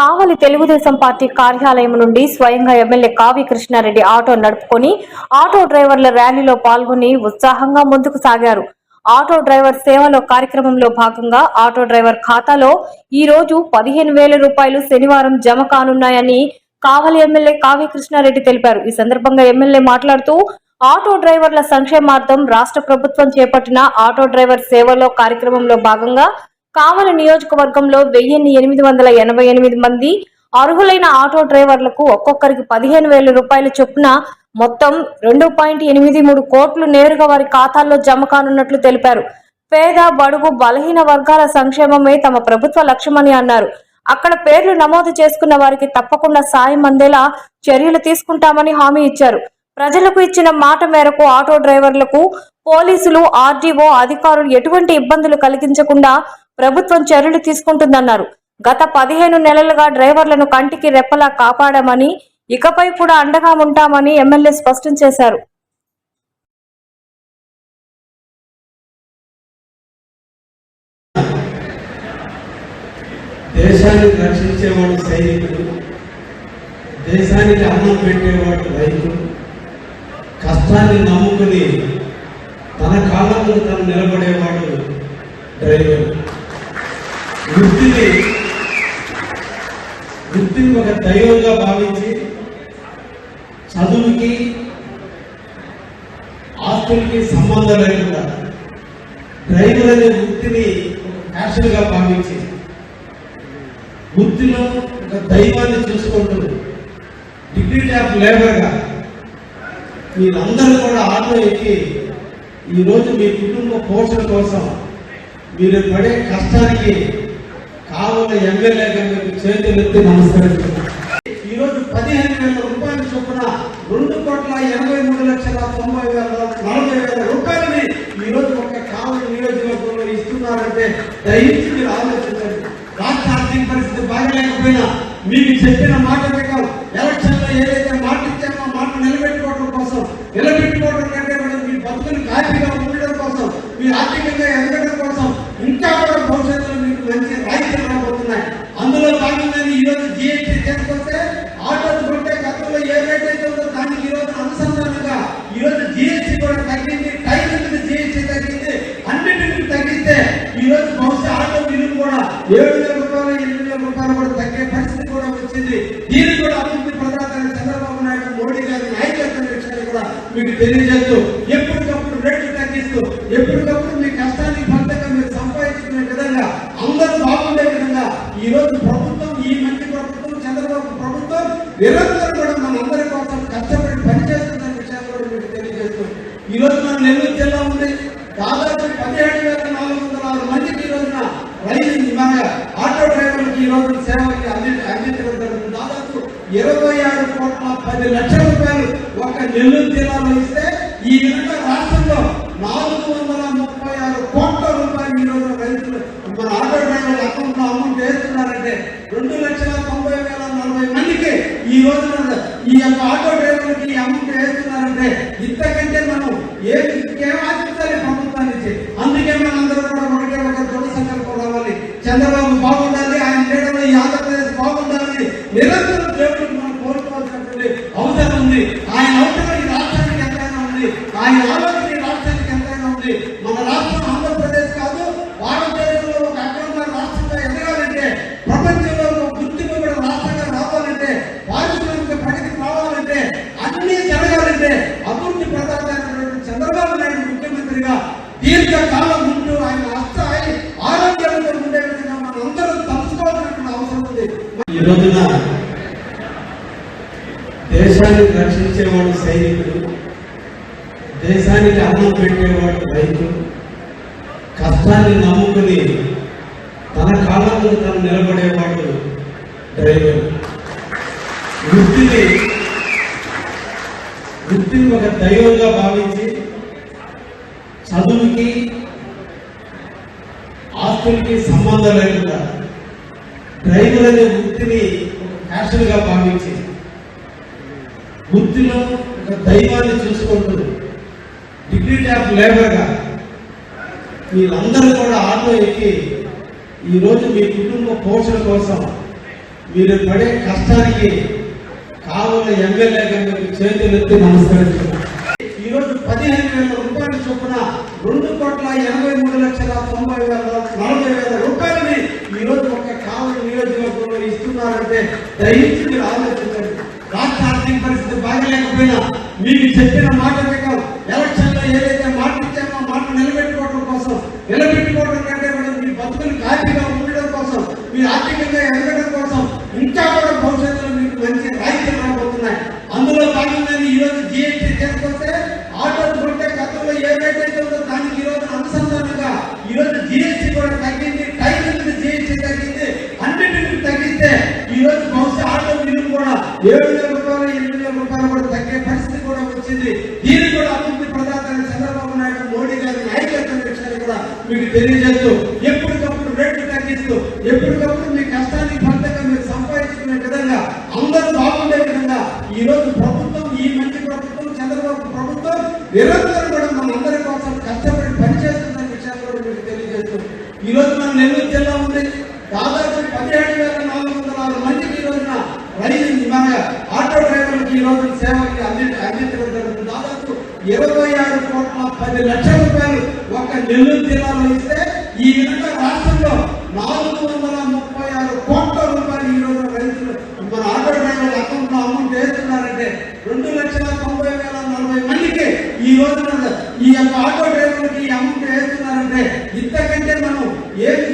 కావలి Telugu Desam party కార్యాలయం నుండి స్వయంగా ఎమ్మెల్యే కావి కృష్ణారెడ్డి ఆటో నడుపుకొని ఆటో డ్రైవర్ల ర్యాలీలో పాల్గొని ఉత్సాహంగా ముందుకు సాగారు. ఆటో డ్రైవర్ సేవలో కార్యక్రమంలో భాగంగా ఆటో డ్రైవర్ ఖాతాలో ఈ రోజు పదిహేను వేల రూపాయలు శనివారం జమ కానున్నాయని కావలి ఎమ్మెల్యే కావి కృష్ణారెడ్డి తెలిపారు. ఈ సందర్భంగా ఎమ్మెల్యే మాట్లాడుతూ ఆటో డ్రైవర్ల సంక్షేమార్థం రాష్ట్ర ప్రభుత్వం చేపట్టిన ఆటో డ్రైవర్ సేవలో కార్యక్రమంలో భాగంగా కావల నియోజకవర్గంలో వెయ్యిన్ని ఎనిమిది వందల ఎనభై ఎనిమిది మంది అర్హులైన ఆటో డ్రైవర్లకు ఒక్కొక్కరికి పదిహేను వేల రూపాయల చొప్పున మొత్తం రెండు పాయింట్ ఎనిమిది మూడు కోట్లు నేరుగా వారి ఖాతాల్లో జమ కానున్నట్లు తెలిపారు. పేద బడుగు బలహీన వర్గాల సంక్షేమమే తమ ప్రభుత్వ లక్ష్యమని అన్నారు. అక్కడ పేర్లు నమోదు చేసుకున్న వారికి తప్పకుండా సాయం అందేలా చర్యలు తీసుకుంటామని హామీ ఇచ్చారు. ప్రజలకు ఇచ్చిన మాట మేరకు ఆటో డ్రైవర్లకు పోలీసులు ఆర్డీఓ అధికారులు ఎటువంటి ఇబ్బందులు కలిగించకుండా ప్రభుత్వం చర్యలు తీసుకుంటుందన్నారు. గత పదిహేను నెలలుగా డ్రైవర్లను కంటికి రెప్పలా కాపాడమని ఇకపై కూడా అండగా ఉంటామని ఎమ్మెల్యే స్పష్టం చేశారు. దేశాన్ని రక్షించేవాడు సైనికుడు దేశానికి అన్నం పెట్టేవాడు రైతు. కష్టాన్ని నమ్ముకుని తన కాలంలో తను నిలబడేవాడు డ్రైవర్. వృత్తిని వృత్తిని ఒక దైవంగా భావించి చదువుకి ఆస్తులకి సంబంధం లేకుండా డ్రైవర్ అనే వృత్తిని ఒక ఫ్యాషన్గా భావించి వృత్తిలో ఒక దైవాన్ని చూసుకుంటూ డిగ్నిటీ ఆఫ్ లేబర్గా మీరందరూ కూడా ఆటో ఎక్కి ఈరోజు మీ కుటుంబ పోషణ కోసం మీరు పడే కష్టానికి కావాల ఎమ్మెల్యేగా మీకు చేతులెత్తి నమస్కరిస్తున్నాను ఈరోజు పదిహేను వేల రూపాయల చొప్పున రెండు కోట్ల ఎనభై మూడు లక్షల తొంభై వేల నలభై వేల రూపాయలని ఈరోజు ఒక కావలి నియోజకవర్గంలో ఇస్తున్నారంటే దయచేసి మీరు ఆలోచించండి. రాష్ట్ర ఆర్థిక పరిస్థితి బాగలేకపోయినా మీకు చెప్పిన మాట ప్రకారం ఎలక్షన్లో ఏదైతే మాట ఇచ్చామో మాట నిలబెట్టుకోవడం కోసం నిలబెట్టుకోవడం కంటే మీ బతుకుని హ్యాపీగా ఉండడం కోసం మీ ఆర్థికంగా ఎదగడం కోసం ఇంకా కూడా భవిష్యత్తులో మీకు మంచి రాయితీలు రాబోతున్నాయి అందులో భాగంగానే ఈ రోజు జిఎస్టీ తీసుకొస్తే ఆటోలు కొంటే గతంలో ఏ రేట్ అయితే ఉందో దానికి ఈ రోజు అనుసంధానంగా ఈ రోజు జిఎస్టీ కూడా తగ్గింది టైం జిఎస్టీ తగ్గింది అన్నిటిని తగ్గిస్తే ఈ రోజు బహుశా ఆటో బిల్లు కూడా ఏడు వేల రూపాయలు ఎనిమిది వేల రూపాయలు కూడా తగ్గే పరిస్థితి కూడా వచ్చింది దీన్ని కూడా అభివృద్ధి ప్రధాన చంద్రబాబు నాయుడు మోడీ గారి నాయకత్వం విషయాన్ని కూడా మీకు తెలియజేస్తూ ఎప్పటికప్పుడు రేట్లు తగ్గిస్తూ ఎప్పటికప్పుడు మీ కష్టానికి ఫలితంగా మీరు సంపాదించుకునే విధంగా అందరూ బాగుండే విధంగా ఈ రోజు ప్రభుత్వం ఈ మంచి ప్రభుత్వం చంద్రబాబు ప్రభుత్వం రోజులు సేవకి సేవలకి అంది అందించడం జరుగుతుంది దాదాపు ఇరవై ఆరు కోట్ల పది లక్షల రూపాయలు ఒక నెల్లూరు జిల్లాలో ఇస్తే ఈ విధంగా రాష్ట్రంలో నాలుగు వందల ముప్పై ఆరు కోట్ల రూపాయలు ఈ రోజు రైతులు మన ఆటో డ్రైవర్ల అకౌంట్లో అమౌంట్ వేస్తున్నారంటే రెండు లక్షల తొంభై వేల నలభై మందికి ఈ రోజున ఈ యొక్క ఆటో డ్రైవర్లకి ఈ అమౌంట్ వేస్తున్నారంటే ఇంతకంటే మనం ఏం ఏం ఆశించాలి ప్రభుత్వాన్ని నుంచి అందుకే మనందరూ కూడా ఒకటే ఒక దృఢ సంకల్పం రావాలి చంద్రబాబు బాగుండాలి ఆయన చేయడంలో ఈ ఆంధ్రప్రదేశ్ బాగుండాలని నిరంతరం దేవుడికి మనం కోరుకోవాల్సినటువంటి అవసరం ఉంది ఆయన అవసరం ఈ రాష్ట్రానికి ఎంతైనా ఉంది ఆయన ఆలోచన రాష్ట్రానికి ఎంతైనా ఉంది మన రాష్ట్రం ఆంధ్రప్రదేశ్ కాదు భారతదేశంలో ఒక అగ్రమ రాష్ట్రంగా ఎదగాలంటే ప్రపంచంలో ఒక గుర్తింపబడిన రాష్ట్రంగా రావాలంటే పారిశ్రామిక ప్రగతి రావాలంటే అన్ని జరగాలంటే అభివృద్ధి ప్రధానమైనటువంటి చంద్రబాబు నాయుడు ముఖ్యమంత్రిగా దీర్ఘకాలం ఉంటూ ఆయన అస్థాయి ఆరోగ్యంతో ఉండే విధంగా మనం అందరం తలుసుకోవాల్సినటువంటి అవసరం ఉంది. ఈ రోజున దేశాన్ని రక్షించేవాడు సైనికుడు దేశానికి అన్నం పెట్టేవాడు రైతు. కష్టాన్ని నమ్ముకుని తన కాలంలో తను నిలబడేవాడు డ్రైవర్. వృత్తిని వృత్తిని ఒక దైవంగా భావించి చదువుకి ఆస్తులకి సంబంధం లేకుండా డ్రైవర్ అనే వృత్తిని ఒక ఫ్యాషన్గా భావించి వృత్తిలో ఒక దైవాన్ని చూసుకుంటుంది. ఆఫ్ లేబర్గా మీరందరూ కూడా ఆటో ఎక్కి ఈరోజు మీ కుటుంబ పోషణ కోసం మీరు పడే కష్టానికి కావుల ఎమ్మెల్యేగా మీకు చేతులెత్తి నమస్కరిస్తున్నాను ఈరోజు పదిహేను వేల రూపాయల చొప్పున రెండు కోట్ల ఎనభై మూడు లక్షల తొంభై వేల నలభై వేల రూపాయలని ఈరోజు ఒక కావలి నియోజకవర్గంలో ఇస్తున్నారంటే దయచేసి మీరు ఆలోచించండి. రాష్ట్ర ఆర్థిక పరిస్థితి బాగలేకపోయినా మీకు చెప్పిన మాట ప్రకారం ఎలక్షన్లో ఏదైతే మాట ఇచ్చామో మాట నిలబెట్టుకోవడం కోసం నిలబెట్టుకోవడం కంటే కూడా మీ బతుకులు ఖాళీగా ఉండడం కోసం మీ ఆర్థికంగా ఎదగడం కోసం ఇంకా కూడా భవిష్యత్తులో మీకు మంచి రాయితీలు రాబోతున్నాయి అందులో భాగంగానే ఈ రోజు జిఎస్టీ తీసుకొస్తే ఆటో కొంటే గతంలో ఏ రేట్ అయితే ఉందో దానికి ఈ రోజు అనుసంధానంగా ఈ రోజు జిఎస్టీ కూడా తగ్గింది టైం జిఎస్టీ తగ్గింది అన్నిటిని తగ్గిస్తే ఈ రోజు బహుశా ఆటో బిల్లు కూడా ఏడు వేల రూపాయలు ఎనిమిది వేల రూపాయలు కూడా తగ్గే పరిస్థితి కూడా వచ్చింది. దీన్ని కూడా అభివృద్ధి ప్రదాత చంద్రబాబు నాయుడు మోడీ గారి నాయకత్వం విషయాన్ని కూడా మీకు తెలియజేస్తూ ఎప్పటికప్పుడు రేట్లు తగ్గిస్తూ ఎప్పటికప్పుడు మీ కష్టానికి ఫలితంగా మీరు సంపాదించుకునే విధంగా అందరూ బాగుండే విధంగా ఈ రోజు ప్రభుత్వం ఈ మంచి ప్రభుత్వం చంద్రబాబు ప్రభుత్వం నిరంతరం కూడా మనందరి కోసం కష్టపడి పనిచేస్తున్న విషయాన్ని కూడా మీకు తెలియజేస్తూ ఈ రోజు మన నెల్లూరు జిల్లా ఉంది. దాదాపు పదిహేడు వేల నాలుగు వందల ఆరు మందికి ఈ రోజున రైలు మన ఆటో డ్రైవర్లకి ఈ రోజు సేవకి అంది అందించడం జరుగుతుంది దాదాపు ఇరవై ఆరు కోట్ల పది లక్షల రూపాయలు ఒక్క నెల్లూరు జిల్లాలో ఇస్తే ఈ విధంగా రాష్ట్రంలో నాలుగు వందల ముప్పై ఆరు కోట్ల రూపాయలు ఈ రోజు రైతులు మన ఆటో డ్రైవర్ల అకౌంట్లో అమౌంట్ వేస్తున్నారంటే రెండు లక్షల తొంభై వేల నలభై మందికి ఈ రోజున ఈ యొక్క ఆటో డ్రైవర్లకి ఈ అమౌంట్ వేస్తున్నారంటే ఇంతకంటే మనం ఏమి